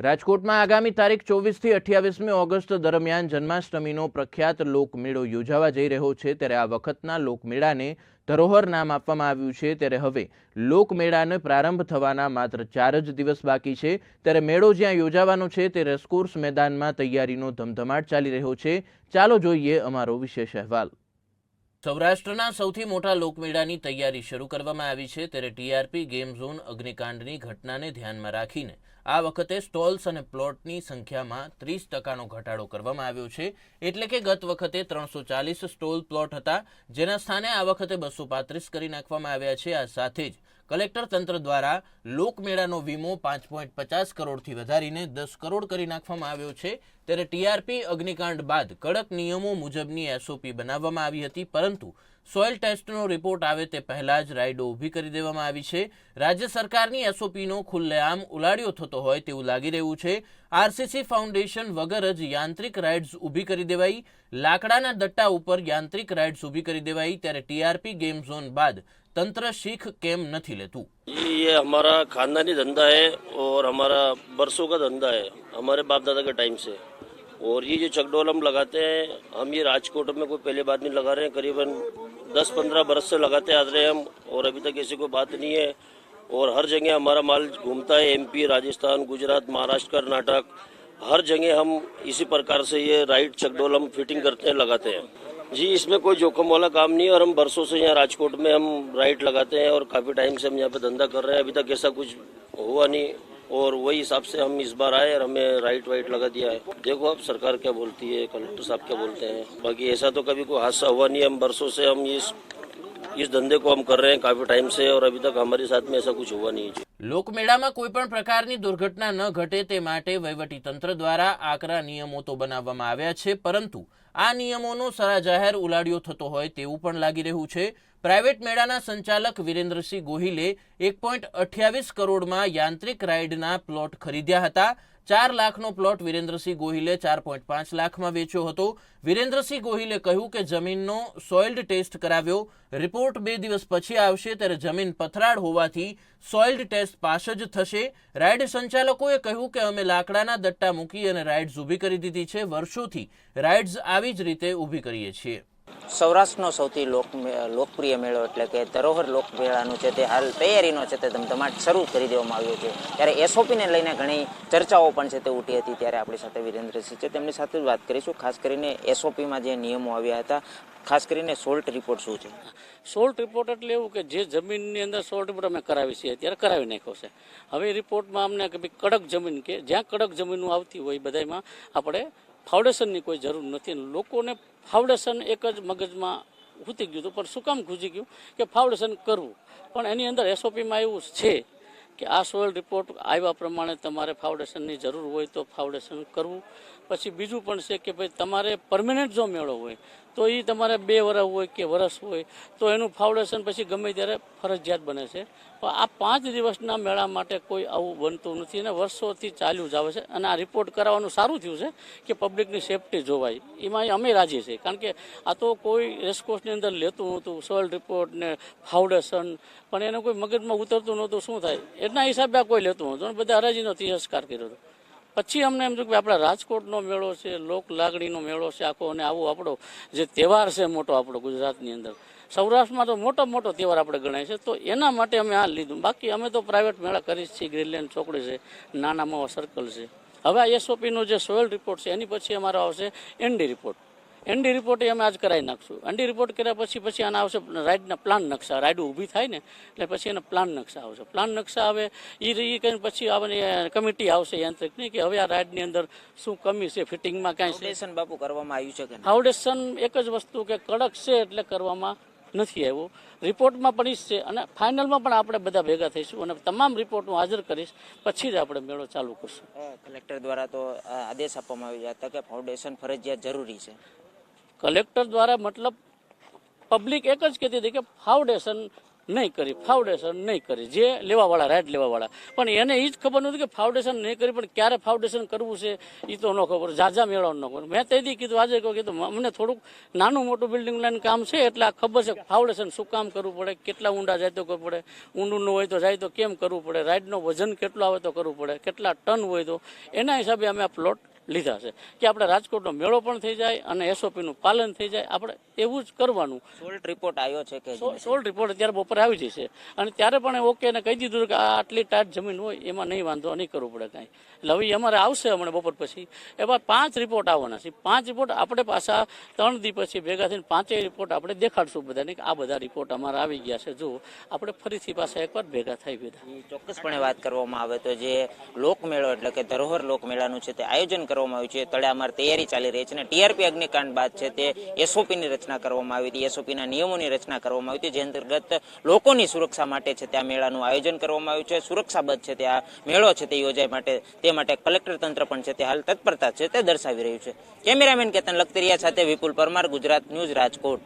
રાજકોટમાં આગામી તારીખ ચોવીસથી અઠ્યાવીસમી ઓગસ્ટ દરમિયાન જન્માષ્ટમીનો પ્રખ્યાત લોકમેળો યોજાવા જઈ રહ્યો છે ત્યારે આ વખતના લોકમેળાને ધરોહર નામ આપવામાં આવ્યું છે ત્યારે હવે લોકમેળાને પ્રારંભ થવાના માત્ર ચાર જ દિવસ બાકી છે. ત્યારે મેળો જ્યાં યોજાવાનો છે તે રેસકોર્સ મેદાનમાં તૈયારીનો ધમધમાટ ચાલી રહ્યો છે. ચાલો જોઈએ અમારો વિશેષ અહેવાલ. સૌરાષ્ટ્રના સૌથી મોટા લોકમેળાની તૈયારી શરૂ કરવામાં આવી છે ત્યારે ટીઆરપી, ગેમ ઝોન, અગ્નિકાંડની ઘટનાને ધ્યાનમાં રાખીને આ વખતે સ્ટોલ્સ અને પ્લોટની સંખ્યામાં ત્રીસ ટકાનો ઘટાડો કરવામાં આવ્યો છે. એટલે કે ગત વખતે ત્રણસો ચાલીસ સ્ટોલ પ્લોટ હતા, જેના સ્થાને આ વખતે બસો પાંત્રીસ કરી નાખવામાં આવ્યા છે. આ સાથે જ કલેક્ટર તંત્ર દ્વારા લોકમેળાનો વીમો પાંચ પોઈન્ટ પચાસ કરોડથી વધારીને દસ કરોડ કરી નાખવામાં આવ્યો છે. ત્યારે ટીઆરપી અગ્નિકાંડ બાદ કડક નિયમો મુજબની એસઓપી બનાવવામાં આવી હતી, પરંતુ સોઇલ ટેસ્ટનો રિપોર્ટ આવે તે પહેલા જ રાઇડો ઊભી કરી દેવામાં આવી છે રાજ્ય સરકારની એસઓપીનો ખુલ્લેઆમ ઉલાડિયો થતો હોય તેવું લાગી રહ્યું છે આરસીસી ફાઉન્ડેશન વગર જ યાંત્રિક રાઇડ્સ ઊભી કરી દેવાઈ લાકડાના દટ્ટા ઉપર યાંત્રિક રાઇડ્સ ઊભી કરી દેવાઈ ત્યારે ટીઆરપી ગેમ ઝોન બાદ તંત્ર શીખ કેમ નથી લેતું ये ये हमारा खानदानी धंधा है और हमारा बरसों का धंधा है हमारे बाप दादा के टाइम से और ये जो चकडोल हम लगाते हैं हम ये राजकोट में कोई पहले बात नहीं लगा रहे हैं करीबन 10-15 बरस से लगाते आ रहे हैं हम, और अभी तक ऐसी कोई बात नहीं है। और हर जगह हमारा माल घूमता है एमपी राजस्थान, गुजरात, महाराष्ट्र, कर्नाटक। हर जगह हम इसी प्रकार से ये राइट चकडोल हम फिटिंग करते हैं, लगाते हैं। जी, इसमें कोई जोखम वाला काम नहीं है, और हम बरसों से यहाँ राजकोट में हम राइट लगाते हैं, और काफ़ी टाइम से हम यहाँ पे धंधा कर रहे हैं। अभी तक ऐसा कुछ हुआ नहीं। और वही हिसाब से हम इस बार आए और हमें राइट वाइट लगा दिया है देखो अब सरकार क्या बोलती है कलेक्टर साहब क्या बोलते हैं बाकी ऐसा तो कभी कोई हादसा हुआ नहीं है हम बरसों से हम इस इस धंधे को हम कर रहे हैं काफ़ी टाइम से और अभी तक हमारे साथ में ऐसा कुछ हुआ नहीं है લોકમેળામાં કોઈ પણ પ્રકારની દુર્ઘટના ન ઘટે તે માટે વહીવટી તંત્ર દ્વારા આકરા નિયમો તો બનાવવામાં આવ્યા છે પરંતુ આ નિયમોનો સરા જાહેર ઉલાડિયો થતો હોય તેવું પણ લાગી રહ્યું છે પ્રાઇવેટ મેળાના સંચાલક વિરેન્દ્રસિંહ ગોહિલે એક પોઈન્ટ અઠ્યાવીસ કરોડમાં યાંત્રિક રાઇડના પ્લોટ ખરીદ્યા હતા. ચાર લાખનો પ્લોટ વિરેન્દ્રસિંહ ગોહિલે ચાર પોઈન્ટ પાંચ લાખમાં વેચ્યો હતો. વિરેન્દ્રસિંહ ગોહિલે કહ્યું કે જમીનનો સોઇલ્ડ ટેસ્ટ કરાવ્યો. રિપોર્ટ બે દિવસ પછી આવશે ત્યારે જમીન પથરાળ હોવાથી સોઇલ્ડ ટેસ્ટ પાસ જ થશે. રાઇડ સંચાલકોએ કહ્યું કે અમે લાકડાના દટ્ટા મૂકી અને રાઇડ્સ ઊભી કરી દીધી છે. વર્ષોથી રાઇડ્સ આવી જ રીતે ઊભી કરીએ છીએ. સૌરાષ્ટ્રનો સૌથી લોક લોકપ્રિય મેળો એટલે કે ધરોહર લોકમેળાનો છે તે હાલ તૈયારીનો છે તે ધમધમાટ શરૂ કરી દેવામાં આવ્યો છે. ત્યારે એસઓપીને લઈને ઘણી ચર્ચાઓ પણ છે તે ઉઠી હતી ત્યારે આપણી સાથે વિરેન્દ્રસિંહ છે. તેમની સાથે જ વાત કરીશું. ખાસ કરીને એસઓપીમાં જે નિયમો આવ્યા હતા, ખાસ કરીને સોલ્ટ રિપોર્ટ શું છે? સોલ્ટ રિપોર્ટ એટલે એવું કે જે જમીનની અંદર સોલ્ટ રિપોર્ટ અમે કરાવી છીએ, ત્યારે કરાવી નાખ્યો છે. હવે રિપોર્ટમાં અમને કે ભાઈ કડક જમીન કે જ્યાં કડક જમીનો આવતી હોય બધામાં આપણે ફાઉન્ડેશનની કોઈ જરૂર નથી. લોકોને ફાઉન્ડેશન એક જ મગજમાં ઘૂતી ગયું હતું, પણ શું કામ ઘૂસી ગયું કે ફાઉન્ડેશન કરવું? પણ એની અંદર એસઓપીમાં એવું છે કે આ સોઇલ રિપોર્ટ આવ્યા પ્રમાણે તમારે ફાઉન્ડેશનની જરૂર હોય તો ફાઉન્ડેશન કરવું. પછી બીજું પણ છે કે ભાઈ તમારે પરમેનન્ટ જો મેળો હોય, તો એ તમારે બે વર્ષ હોય કે વર્ષ હોય, તો એનું ફાઉન્ડેશન પછી ગમે ત્યારે ફરજિયાત બને છે. આ પાંચ દિવસના મેળા માટે કોઈ આવું બનતું નથી અને વર્ષોથી ચાલ્યું જ આવે છે અને આ રિપોર્ટ કરાવવાનું સારું થયું છે કે પબ્લિકની સેફટી જોવાય. એમાં અમે રાજી છીએ. કારણ કે આ તો કોઈ રેસકોર્સની અંદર લેતું નહોતું સોઇલ રિપોર્ટ ને ફાઉન્ડેશન પણ એને કોઈ મગજમાં ઉતરતું નહોતું, શું થાય? એના હિસાબે આ કોઈ લેતું નહોતું. અને બધા હરાજીનો તિરસ્કાર કર્યો હતો. પછી અમને એમ થયું કે આપણા રાજકોટનો મેળો છે લોક લાગણીનો મેળો છે આખો અને આવો આપણો જે તહેવાર છે મોટો આપણો ગુજરાતની અંદર. સૌરાષ્ટ્રમાં તો મોટો મોટો તહેવાર આપણે ગણાય છે તો એના માટે અમે આ લીધું. બાકી અમે તો પ્રાઇવેટ મેળા કરી જ છીએ ગ્રીનલેન્ડ ચોકડી છે નાના મોવા સર્કલ છે. હવે આ એસઓપીનો જે સોઇલ રિપોર્ટ છે એની પછી અમારો આવશે એનડી રિપોર્ટ એનડી રિપોર્ટ એ અમે આજ કરાવી નાખશું. એનડી રિપોર્ટ કર્યા પછી પછી આના આવશે રાઇડના પ્લાન નકશા. રાઇડ ઊભી થાય ને એટલે પછી એના પ્લાન નકશા આવશે. પ્લાન નકશા આવે એ રહી કરીને પછી આવે કમિટી આવશે યાંત્રિકની કે હવે આ રાઇડની અંદર શું કમી છે ફિટિંગમાં કાંઈ બાપુ કરવામાં આવ્યું છે કે? ફાઉન્ડેશન એક જ વસ્તુ કે કડક છે એટલે કરવામાં નથી આવ્યો. રિપોર્ટમાં પણ ઈ છે. અને ફાઇનલમાં પણ આપણે બધા ભેગા થઈશું અને તમામ રિપોર્ટ હું હાજર કરીશ. પછી જ આપણે મેળો ચાલુ કરશું. કલેક્ટર દ્વારા તો આ આદેશ આપવામાં આવ્યા હતા કે ફાઉન્ડેશન ફરજિયાત જરૂરી છે. કલેક્ટર દ્વારા મતલબ પબ્લિક એક જ કહેતી હતી કે ફાઉન્ડેશન નહીં કરી ફાઉન્ડેશન નહીં કરી. જે લેવાવાળા રાઈટ લેવાવાળા. પણ એને એ જ ખબર નહોતી કે ફાઉન્ડેશન નહીં કરી પણ ક્યારે ફાઉન્ડેશન કરવું છે એ તો ન ખબર. ઝાઝા મેળવવાનું ન ખબર. મેં તેથી કીધું આજે કહું કીધું અમને થોડુંક નાનું મોટું બિલ્ડિંગ લાઈન કામ છે એટલે આ ખબર છે ફાઉન્ડેશન શું કામ કરવું પડે કેટલા ઊંડા જાય તો કરવું પડે ઊંડું ન હોય તો જાય તો કેમ કરવું પડે રાઈડનો વજન કેટલું આવે તો કરવું પડે કેટલા ટન હોય તો. એના હિસાબે અમે આ પ્લોટ લીધા છે. કે આપણે રાજકોટનો મેળો પણ થઈ જાય અને એસઓપીનું પાલન થઈ જાય. આપણે એવું જ કરવાનું. સોલ્ટ રિપોર્ટ આવ્યો છે કે સોલ્ટ રિપોર્ટ અત્યારે બપોરે આવી જશે. અને ત્યારે પણ ઓકે એને કહી દીધું કે આટલી ટાઈટ જમીન હોય, એમાં નહીં વાંધો, નહીં કરવું પડે કાંઈ. એટલે હવે અમારે આવશે હમણાં બપોર પછી. એમાં પાંચ રિપોર્ટ આવવાના છે. પાંચ રિપોર્ટ આપણે પાછા ત્રણ દી પછી ભેગા થઈને પાંચેય રિપોર્ટ આપણે દેખાડશું બધાને કે આ બધા રિપોર્ટ અમારા આવી ગયા છે. જો આપણે ફરીથી પાછા એકવાર ભેગા થઈ બધા. ચોક્કસપણે વાત કરવામાં આવે તો જે લોકમેળો એટલે કે ધરોહર લોકમેળાનું છે તે આયોજન કરવામાં આવ્યું છે. તળે અમારે તૈયારી ચાલી રહી છે અને ટીઆરપી અગ્નિકાંડ બાદ છે તે એસઓપીની રચના કરવામાં આવી હતી. એસઓપીના નિયમોની રચના કરવામાં આવી હતી. જે અંતર્ગત લોકોની સુરક્ષા માટે છે ત્યાં મેળાનું આયોજન કરવામાં આવ્યું છે. સુરક્ષાબદ્ધ છે ત્યાં મેળો છે તે યોજાય માટે, તે માટે કલેક્ટર તંત્ર પણ છે તે હાલ તત્પરતા છે તે દર્શાવી રહ્યું છે. કેમેરામેન કેતન લખતરિયા સાથે વિપુલ પરમાર, ગુજરાત ન્યૂઝ રાજકોટ.